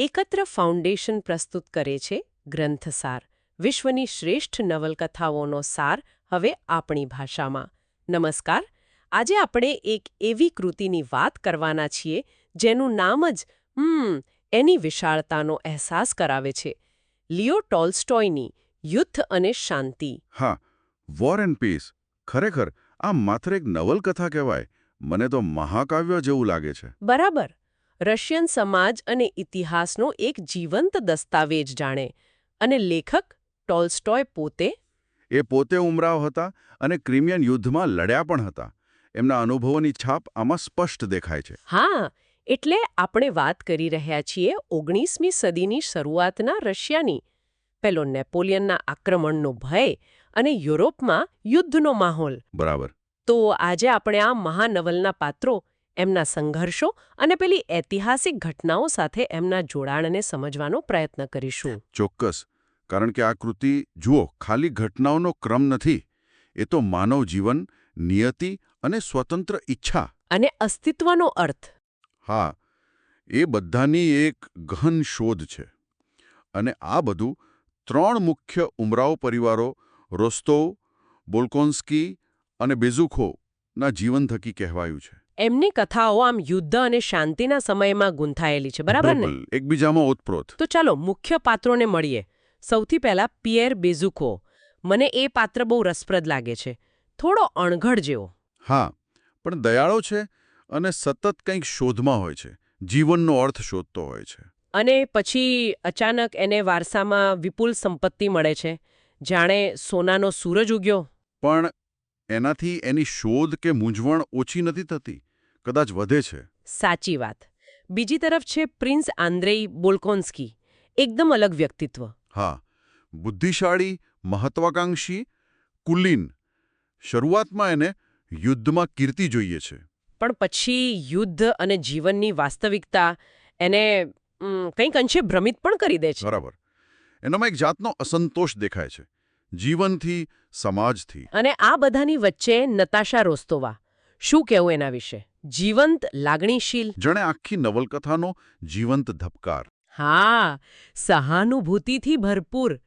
એકત્ર ફાઉન્ડેશન પ્રસ્તુત કરે છે ગ્રંથસાર. વિશ્વની શ્રેષ્ઠ નવલકથાઓનો સાર હવે આપણી ભાષામાં. નમસ્કાર. આજે આપણે એક એવી કૃતિની વાત કરવાના છીએ જેનું નામ જ હમ એની વિશાળતાનો અહેસાસ કરાવે છે. લિયો ટોલ્સ્ટોયની યુદ્ધ અને શાંતિ. હા વોર એન્ડ પીસ ખરેખર આ માત્ર એક નવલકથા કહેવાય. મને તો મહાકાવ્ય જેવું લાગે છે. બરાબર. રશિયન સમાજ અને ઇતિહાસનો એક જીવંત દસ્તાવેજ જાણે અને લેખક ટોલ્સ્ટોય પોતે એ પોતે ઉમરાવ હતા અને ક્રિમિયન યુદ્ધમાં લડ્યા પણ હતા. એમના અનુભવોની છાપ આમાં સ્પષ્ટ દેખાય છે. હા એટલે આપણે વાત કરી રહ્યા છીએ ઓગણીસમી સદીની શરૂઆતના રશિયાની. પેલો નેપોલિયનના આક્રમણનો ભય અને યુરોપમાં યુદ્ધનો માહોલ. બરાબર. તો આજે આપણે આ મહાનવલના પાત્રો એમના સંઘર્ષો અને પેલી ઐતિહાસિક ઘટનાઓ સાથે એમના જોડાણને સમજવાનો પ્રયત્ન કરીશું. ચોક્કસ. કારણ કે આ કૃતિ જુઓ ખાલી ઘટનાઓનો ક્રમ નથી. એ તો માનવ જીવન નિયતિ અને સ્વતંત્ર ઈચ્છા. અને અસ્તિત્વનો અર્થ. હા એ બધાની એક ગહન શોધ છે. અને આ બધું ત્રણ મુખ્ય ઉમરાવ પરિવારો રોસ્તોવ બોલકોન્સ્કી અને બેઝુખોના જીવન થકી કહેવાયું છે. એમની કથાઓ આમ યુદ્ધ અને શાંતિના સમયમાં ગૂંથાયેલી છે બરાબર ને? એકબીજામાં ઓતપ્રોત. તો ચાલો મુખ્ય પાત્રોને મળીએ. સૌથી પહેલા પિયર બેઝુકો. મને એ પાત્ર બહુ રસપ્રદ લાગે છે. થોડો અણઘડ જેવો. હા પણ દયાળો છે અને સતત કંઈક શોધમાં હોય છે. જીવનનો અર્થ શોધતો હોય છે. અને પછી અચાનક એને વારસામાં વિપુલ સંપત્તિ મળે છે. જાણે સોનાનો સૂરજ ઉગ્યો. પણ એનાથી એની શોધ કે મૂંઝવણ ઓછી નથી થતી. કદાચ વધે છે. સાચી વાત. બીજી તરફ છે પ્રિન્સ આંદ્રેઈ બોલકોન્સ્કી. એકદમ અલગ વ્યક્તિત્વ. હા. બુદ્ધિશાળી મહત્વાકાંક્ષી કુલીન. શરૂઆતમાં એને યુદ્ધમાં કીર્તિ જોઈએ છે. પણ પછી યુદ્ધ અને જીવનની વાસ્તવિકતા એને કંઈક અંશે ભ્રમિત પણ કરી દે છે. બરાબર. એનામાં એક જાતનો અસંતોષ દેખાય છે. જીવનથી સમાજથી. અને આ બધાની વચ્ચે નતાશા રોસ્તોવા. શું કહેવું એના વિશે? જીવંત લાગણીશીલ? જણે આખી નવલકથાનો જીવંત ધબકાર. હા સહાનુભૂતિથી ભરપૂર.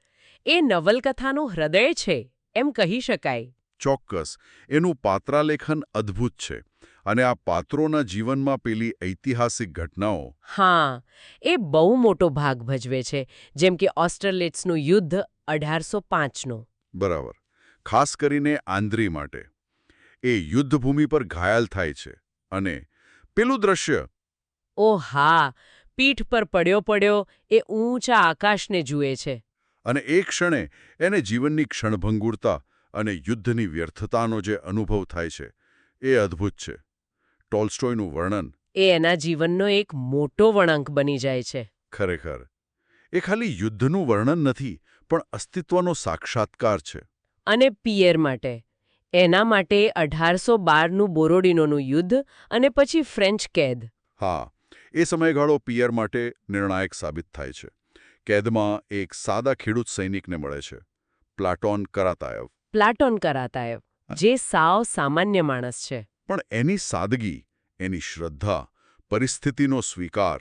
એ નવલકથાનું હૃદય છે એમ કહી શકાય. ચોક્કસ એનું પાત્રાલેખન અદ્ભુત છે અને આ પાત્રોના જીવનમાં પેલી ઐતિહાસિક ઘટનાઓ. હા એ બહુ મોટો ભાગ ભજવે છે જેમ કે ઓસ્ટ્રેલિટ્સનું યુદ્ધ અઢારસો પાંચનું. બરાબર. ખાસ કરીને આંદ્રી માટે. એ યુદ્ધભૂમિ પર ઘાયલ થાય છે અને પેલું દ્રશ્ય ઓ હા પીઠ પર પડ્યો પડ્યો એ ઊંચા આકાશને જુએ છે. અને એ ક્ષણે એને જીવનની ક્ષણભંગુરતા અને યુદ્ધની વ્યર્થતાનો જે અનુભવ થાય છે એ અદ્ભુત છે. ટોલ્સ્ટોયનું વર્ણન એ એના જીવનનો એક મોટો વળાંક બની જાય છે. ખરેખર. એ ખાલી યુદ્ધનું વર્ણન નથી પણ અસ્તિત્વનો સાક્ષાત્કાર છે. અને પિયર માટે. એના માટે અઢારસો બારનું બોરોડિનોનું યુદ્ધ અને પછી ફ્રેન્ચ કેદ. હા એ સમયગાળો પિયર માટે નિર્ણાયક સાબિત થાય છે. કેદમાં એક સાદા ખેડૂત સૈનિકને મળે છે પ્લાટોન કરાતાયવ. પ્લાટોન કરાતાયવ જે સાવ સામાન્ય માણસ છે. પણ એની સાદગી એની શ્રદ્ધા પરિસ્થિતિનો સ્વીકાર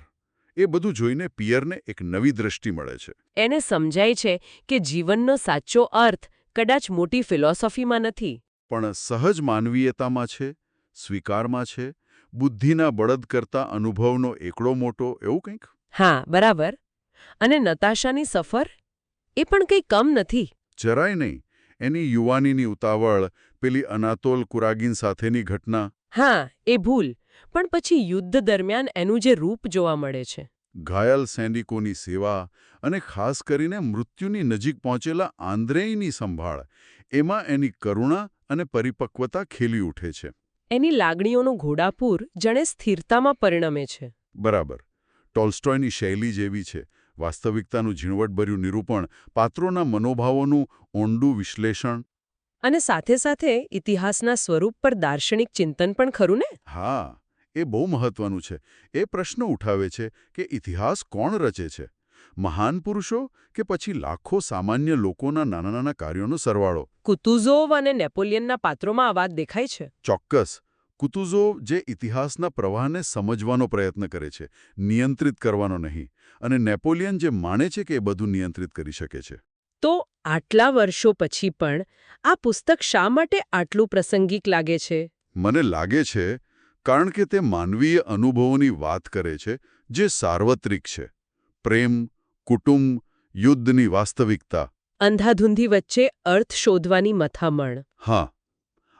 એ બધું જોઈને પિયરને એક નવી દ્રષ્ટિ મળે છે. એને સમજાય છે કે જીવનનો સાચો અર્થ કદાચ મોટી ફિલોસોફીમાં નથી. પણ સહજ માનવીયતામાં છે સ્વીકારમાં છે બુદ્ધિના બળદ કરતા અનુભવનો એકડો મોટો એવું કંઈક? હા બરાબર. અને નતાશાની સફર? એ પણ કંઈ કમ નથી. જરાય નહીં. એની યુવાનીની ઉતાવળ પેલી અનાતોલ કુરાગીન સાથેની ઘટના. હા એ ભૂલ. પણ પછી યુદ્ધ દરમિયાન એનું જે રૂપ જોવા મળે છે. ઘાયલ સૈનિકોની સેવા અને ખાસ કરીને મૃત્યુની નજીક પહોંચેલા આંદ્રેયની સંભાળ એમાં એની કરુણા અને પરિપક્વતા ખેલી ઉઠે છે. એની લાગણીઓનું ઘોડાપૂર જણે સ્થિરતામાં પરિણમે છે. બરાબર. ટોલ્સ્ટોયની શૈલી જેવી છે. વાસ્તવિકતાનું ઝીણવટભર્યું નિરૂપણ પાત્રોના મનોભાવોનું ઊંડું વિશ્લેષણ. અને સાથે સાથે ઇતિહાસના સ્વરૂપ પર દાર્શનિક ચિંતન પણ ખરું ને? હા એ બહુ મહત્વનું છે. એ પ્રશ્ન ઉઠાવે છે કે ઇતિહાસ કોણ રચે છે? મહાન પુરુષો કે પછી લાખો સામાન્ય લોકોના નાના નાના કાર્યોનો સરવાળો? કુતુઝોવ અને નેપોલિયનના પાત્રોમાં આ વાત દેખાય છે. ચોક્કસ. કુતુઝોવ જે ઇતિહાસના પ્રવાહને સમજવાનો પ્રયત્ન કરે છે નિયંત્રિત કરવાનો નહીં અને નેપોલિયન જે માને છે કે એ બધું નિયંત્રિત કરી શકે છે. તો આટલા વર્ષો પછી પણ આ પુસ્તક શા માટે આટલું પ્રાસંગિક લાગે છે? મને લાગે છે કારણ કે તે માનવીય અનુભવોની વાત કરે છે જે સાર્વત્રિક છે. પ્રેમ કુટુંબ યુદ્ધની વાસ્તવિકતા. અંધાધૂંધી વચ્ચે અર્થ શોધવાની મથામણ. હા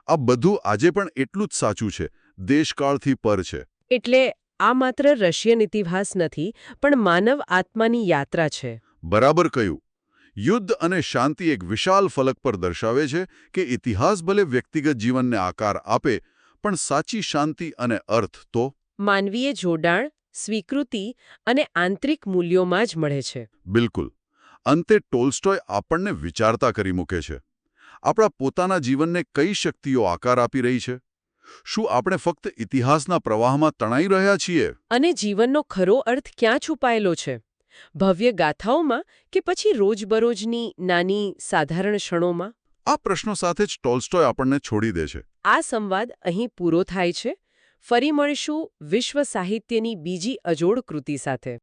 આ બધું આજે પણ એટલું જ સાચું છે. દેશકાળથી પર છે. એટલે આ માત્ર રશિયન ઇતિહાસ નથી પણ માનવ આત્માની યાત્રા છે. બરાબર કહ્યું. યુદ્ધ અને શાંતિ એક વિશાલ ફલક પર દર્શાવે છે કે ઇતિહાસ ભલે વ્યક્તિગત જીવનને આકાર આપે પણ સાચી શાંતિ અને અર્થ તો? માનવીય જોડાણ સ્વીકૃતિ અને આંતરિક મૂલ્યોમાં જ મળે છે. બિલકુલ. અંતે ટોલ્સ્ટોય આપણને વિચારતા કરી મૂકે છે. આપણા પોતાના જીવનને કઈ શક્તિઓ આકાર આપી રહી છે? શું આપણે ફક્ત ઇતિહાસના પ્રવાહમાં તણાઈ રહ્યા છીએ? અને જીવનનો ખરો અર્થ ક્યાં છુપાયેલો છે? ભવ્ય ગાથાઓમાં કે પછી રોજબરોજની નાની સાધારણ ક્ષણોમાં? આ પ્રશ્નો સાથે જ ટોલ્સ્ટોય આપણને છોડી દે છે. આ સંવાદ અહીં પૂરો થાય છે. ફરી મળીશું વિશ્વ સાહિત્યની બીજી અજોડ કૃતિ સાથે.